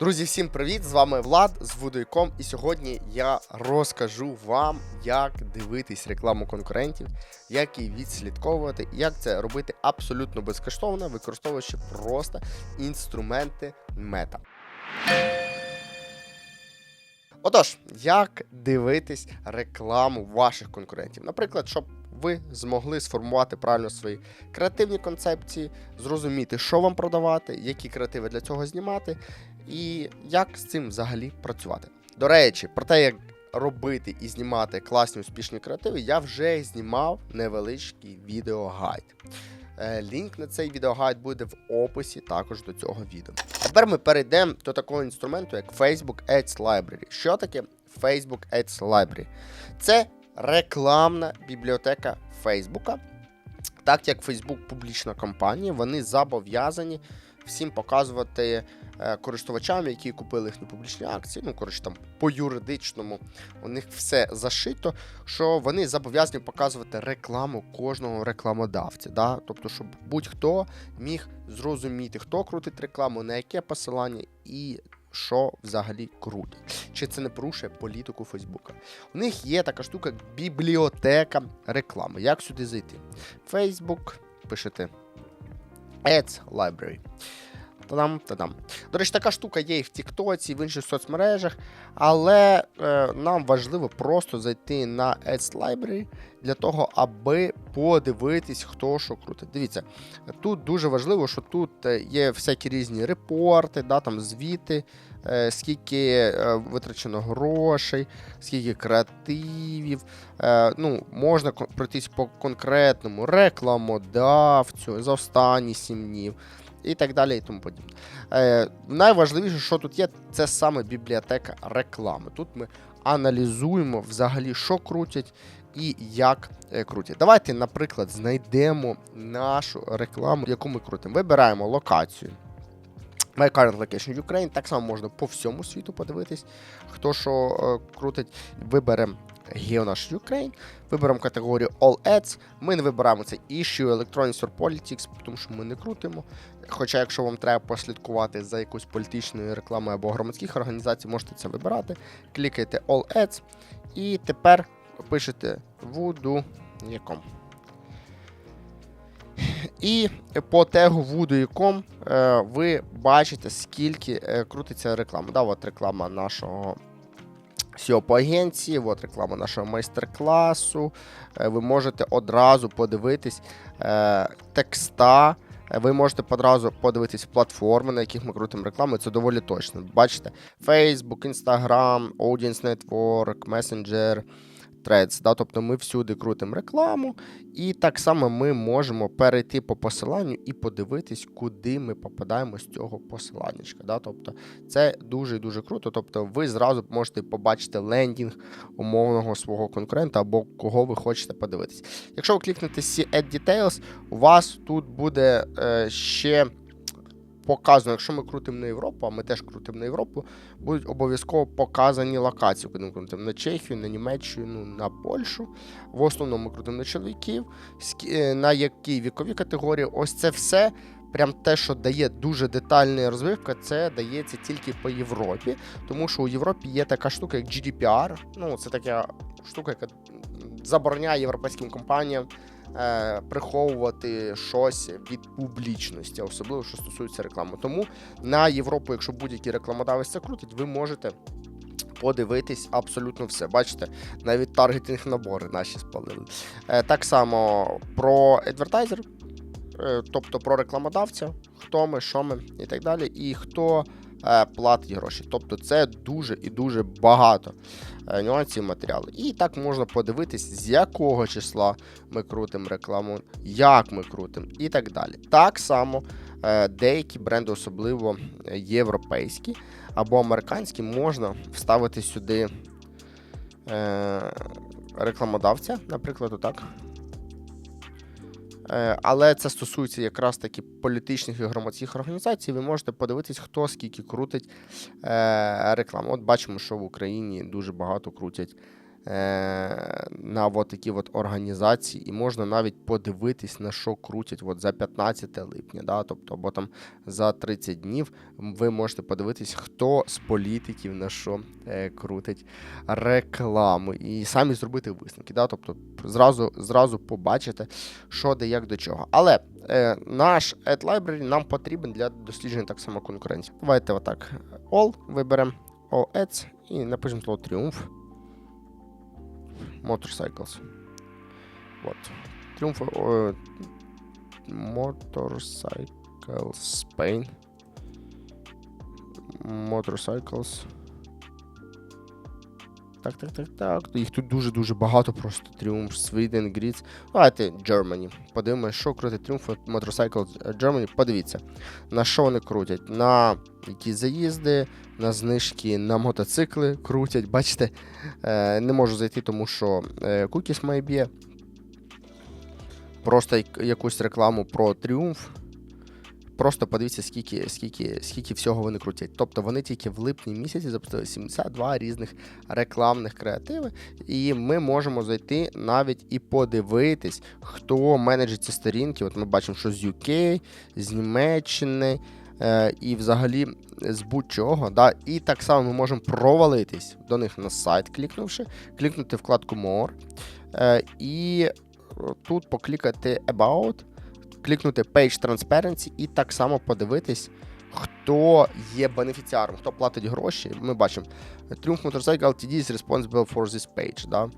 Друзі, всім привіт! З вами Влад з Вудойком. І сьогодні я розкажу вам, як дивитись рекламу конкурентів, як її відслідковувати, і як це робити абсолютно безкоштовно, використовуючи просто інструменти мета. Отож, як дивитись рекламу ваших конкурентів? Наприклад, щоб ви змогли сформувати правильно свої креативні концепції, зрозуміти, що вам продавати, які креативи для цього знімати, і як з цим взагалі працювати. До речі, про те, як робити і знімати класні успішні креативи, я вже знімав невеличкий відеогайд. Е, Лінк на цей відеогайд буде в описі також до цього відео. Тепер ми перейдемо до такого інструменту, як Facebook Ads Library. Що таке Facebook Ads Library? Це рекламна бібліотека Фейсбука. Так як Facebook публічна компанія, вони зобов'язані всім показувати е, користувачам, які купили їхні публічні акції. Ну, коротше, там по юридичному у них все зашито, що вони зобов'язані показувати рекламу кожного рекламодавця. Да? Тобто, щоб будь-хто міг зрозуміти, хто крутить рекламу, на яке посилання і. Що взагалі крутять? Чи це не порушує політику Фейсбука? У них є така штука, як бібліотека реклами. Як сюди зайти? Facebook, пишете Ads Library. Та-дам, та-дам. До речі, така штука є і в Тіктоці, в інших соцмережах, але е, нам важливо просто зайти на Ads Library для того, аби подивитись, хто що крутить. Дивіться, тут дуже важливо, що тут е, є всякі різні репорти, да, там звіти, скільки е, витрачено грошей, скільки креативів. Е, ну, можна пройтись по конкретному рекламодавцю за останні 7 днів і так далі, і тому подібне. Е, найважливіше, що тут є, це саме бібліотека реклами. Тут ми аналізуємо взагалі, що крутять і як е, крутять. Давайте, наприклад, знайдемо нашу рекламу, яку ми крутимо. Вибираємо локацію. My Current Location Ukraine. Так само можна по всьому світу подивитись, хто що е, крутить. Виберемо GeoNash Ukraine, виберемо категорію All Ads. Ми не вибираємо це Issue, Electronics or Politics, тому що ми не крутимо. Хоча, якщо вам треба послідкувати за якоюсь політичною рекламою або громадських організацій, можете це вибирати. Клікаєте All Ads і тепер пишете voodoo.com. І по тегу voodoo.com е, ви бачите, скільки е, крутиться реклама. Да, от реклама нашого по агенції, от реклама нашого майстер-класу. Е, Ви можете одразу подивитись текста. Ви можете одразу подивитись платформи, на яких ми крутимо рекламу. Це доволі точно. Бачите, Facebook, Instagram, Audience Network, Messenger, Threads. Да? Тобто ми всюди крутимо рекламу, і так само ми можемо перейти по посиланню і подивитись, куди ми попадаємо з цього посиланнячка. Да? Тобто це дуже-дуже круто. Тобто ви зразу можете побачити лендінг умовного свого конкурента або кого ви хочете подивитись. Якщо ви клікнете See Add Details, у вас тут буде е, ще показано, якщо ми крутимо на Європу, а ми теж крутимо на Європу, будуть обов'язково показані локації, куди ми крутимо на Чехію, на Німеччину, на Польщу. В основному ми крутимо на чоловіків, е, на які вікові категорії. Ось це все. Прям те, що дає дуже детальна розвивка, це дається тільки по Європі, тому що у Європі є така штука, як GDPR. Ну, це така штука, яка забороняє європейським компаніям е, приховувати щось від публічності, особливо що стосується реклами. Тому на Європу, якщо будь-який рекламодавець це крутить, ви можете. Подивитись абсолютно все. Бачите, навіть таргетинг набори наші спалили. Е, так само про адвертайзер, тобто про рекламодавця, хто ми, що ми і так далі, і хто е, платить гроші. Тобто це дуже і дуже багато е, нюансів матеріалу. І так можна подивитись, з якого числа ми крутимо рекламу, як ми крутимо і так далі. Так само е, деякі бренди, особливо е, європейські або американські, можна вставити сюди е, рекламодавця, наприклад, отак. Е, Але це стосується якраз таки політичних і громадських організацій. Ви можете подивитись, хто скільки крутить е, рекламу. От бачимо, що в Україні дуже багато крутять на от такі от організації, і можна навіть подивитись, на що крутять от за 15 липня, да, тобто, або там за 30 днів ви можете подивитись, хто з політиків на що е, крутить рекламу, і самі зробити висновки. Да, тобто зразу, зразу побачите, що де як до чого. Але е, наш Ad Library нам потрібен для дослідження так само конкуренції. Давайте отак. All виберемо All Ads і напишемо слово Тріумф. motorcycles. What? Triumph uh, Motorcycles Spain motorcycles Так, так, так, так. Їх тут дуже-дуже багато просто. Тріумф, Sweden, Grids. Давайте Germany. Подивимось, що крутить Тріумф Motorcycles Germany. Подивіться, на що вони крутять. На які заїзди, на знижки, на мотоцикли крутять. Бачите, е, не можу зайти, тому що е, Cookies має б'є. Просто якусь рекламу про Тріумф. Просто подивіться, скільки, скільки, скільки всього вони крутять. Тобто вони тільки в липні місяці запустили 72 різних рекламних креативи, і ми можемо зайти навіть і подивитись, хто менеджить ці сторінки. От ми бачимо, що з UK, з Німеччини е, і взагалі з будь-чого. Да? І так само ми можемо провалитись до них на сайт, клікнувши, клікнути вкладку More. Е, і тут поклікати About клікнути Page Transparency і так само подивитись, хто є бенефіціаром, хто платить гроші. Ми бачимо Triumph Motorcycle Ltd is responsible for this page. Да?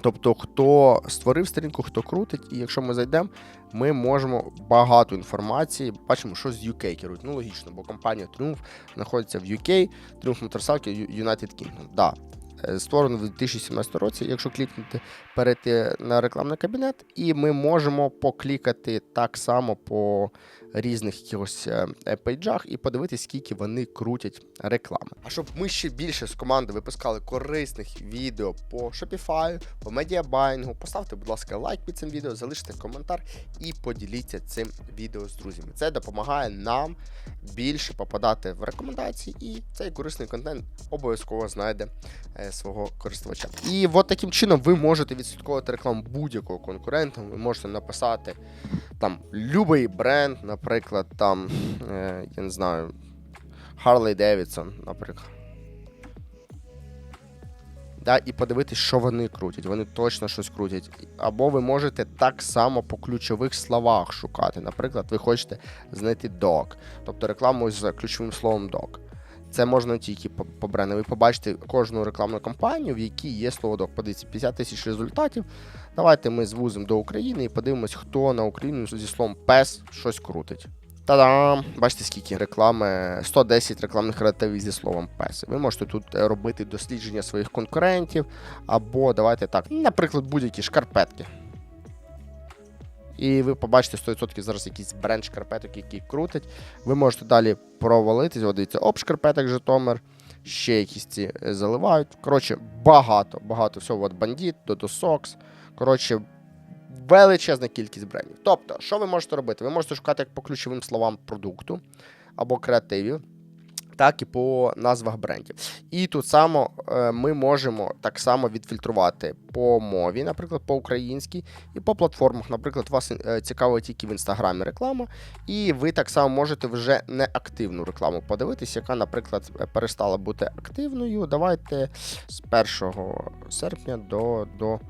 Тобто, хто створив сторінку, хто крутить, і якщо ми зайдемо, ми можемо багато інформації. Бачимо, що з UK керують. Ну, логічно, бо компанія Triumph знаходиться в UK, Triumph Motorcycle United Kingdom. Да. Е, Створено в 2017 році, якщо клікнути, перейти на рекламний кабінет, і ми можемо поклікати так само по різних якихось е, е, пейджах і подивитися, скільки вони крутять реклами. А щоб ми ще більше з команди випускали корисних відео по Shopify, по медіабайнгу, поставте, будь ласка, лайк під цим відео, залиште коментар і поділіться цим відео з друзями. Це допомагає нам більше попадати в рекомендації, і цей корисний контент обов'язково знайде свого користувача. І от таким чином ви можете відслідковувати рекламу будь-якого конкурента. Ви можете написати там любий бренд, наприклад, там, е, я не знаю, Harley Davidson, наприклад. Да, і подивитись, що вони крутять. Вони точно щось крутять. Або ви можете так само по ключових словах шукати. Наприклад, ви хочете знайти dog, тобто рекламу з ключовим словом dog. Це можна тільки по, по. Ви побачите кожну рекламну кампанію, в якій є слово док. Подивіться, 50 тисяч результатів. Давайте ми звузимо до України і подивимось, хто на Україну зі словом пес щось крутить. Та-дам! Бачите, скільки реклами, 110 рекламних креативів зі словом пес. Ви можете тут е, робити дослідження своїх конкурентів, або давайте так, наприклад, будь-які шкарпетки. І ви побачите 100% зараз якийсь бренд шкарпеток, який крутить. Ви можете далі провалитись. От дивіться, об шкарпеток Житомир, ще якісь ці е, заливають. Коротше, багато, багато всього. От бандіт, Sox. Коротше, величезна кількість брендів. Тобто, що ви можете робити? Ви можете шукати як по ключовим словам продукту або креативів. Так і по назвах брендів. І тут само е, ми можемо так само відфільтрувати по мові, наприклад, по українській, і по платформах. Наприклад, вас е, цікавить тільки в інстаграмі реклама, і ви так само можете вже неактивну рекламу подивитись, яка, наприклад, е, перестала бути активною. Давайте з 1 серпня до. до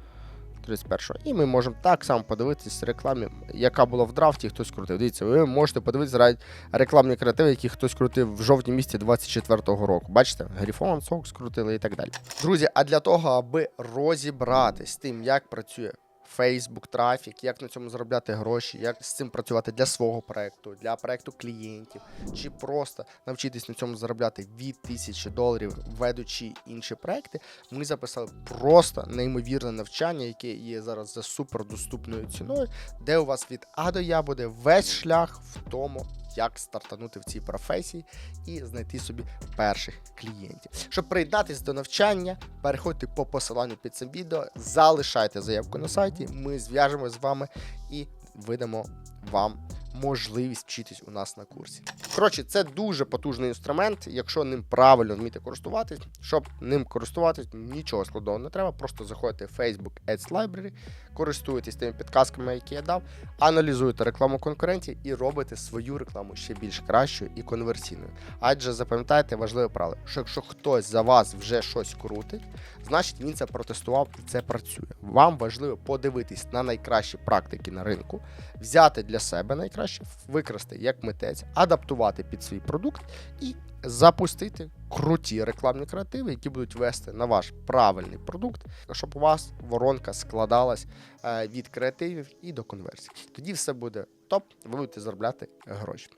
31-го. І ми можемо так само подивитись рекламі, яка була в драфті, хтось крутив. Дивіться, ви можете подивитися рекламні креативи, які хтось крутив в жовтні місяці 24-го року. Бачите, Грифон, Сокс крутили і так далі. Друзі, а для того, аби розібратись з тим, як працює Facebook трафік, як на цьому заробляти гроші, як з цим працювати для свого проекту, для проекту клієнтів, чи просто навчитись на цьому заробляти від тисячі доларів, ведучи інші проекти, ми записали просто неймовірне навчання, яке є зараз за супердоступною ціною, де у вас від А до Я буде весь шлях в тому, як стартанути в цій професії і знайти собі перших клієнтів. Щоб приєднатись до навчання, переходьте по посиланню під цим відео, залишайте заявку на сайті. Ми зв'яжемось з вами і видамо вам можливість вчитись у нас на курсі. Коротше, це дуже потужний інструмент, якщо ним правильно вміти користуватись. Щоб ним користуватись, нічого складного не треба. Просто заходите в Facebook Ads Library, користуєтесь тими підказками, які я дав, аналізуєте рекламу конкурентів і робите свою рекламу ще більш кращою і конверсійною. Адже запам'ятайте важливе правило, що якщо хтось за вас вже щось крутить, значить він це протестував і це працює. Вам важливо подивитись на найкращі практики на ринку, взяти для себе найкраще, використати як митець, адаптувати під свій продукт і запустити круті рекламні креативи, які будуть вести на ваш правильний продукт, щоб у вас воронка складалась е, від креативів і до конверсій. Тоді все буде топ, ви будете заробляти гроші.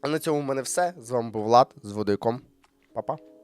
А на цьому в мене все. З вами був Влад з водойком. Па-па.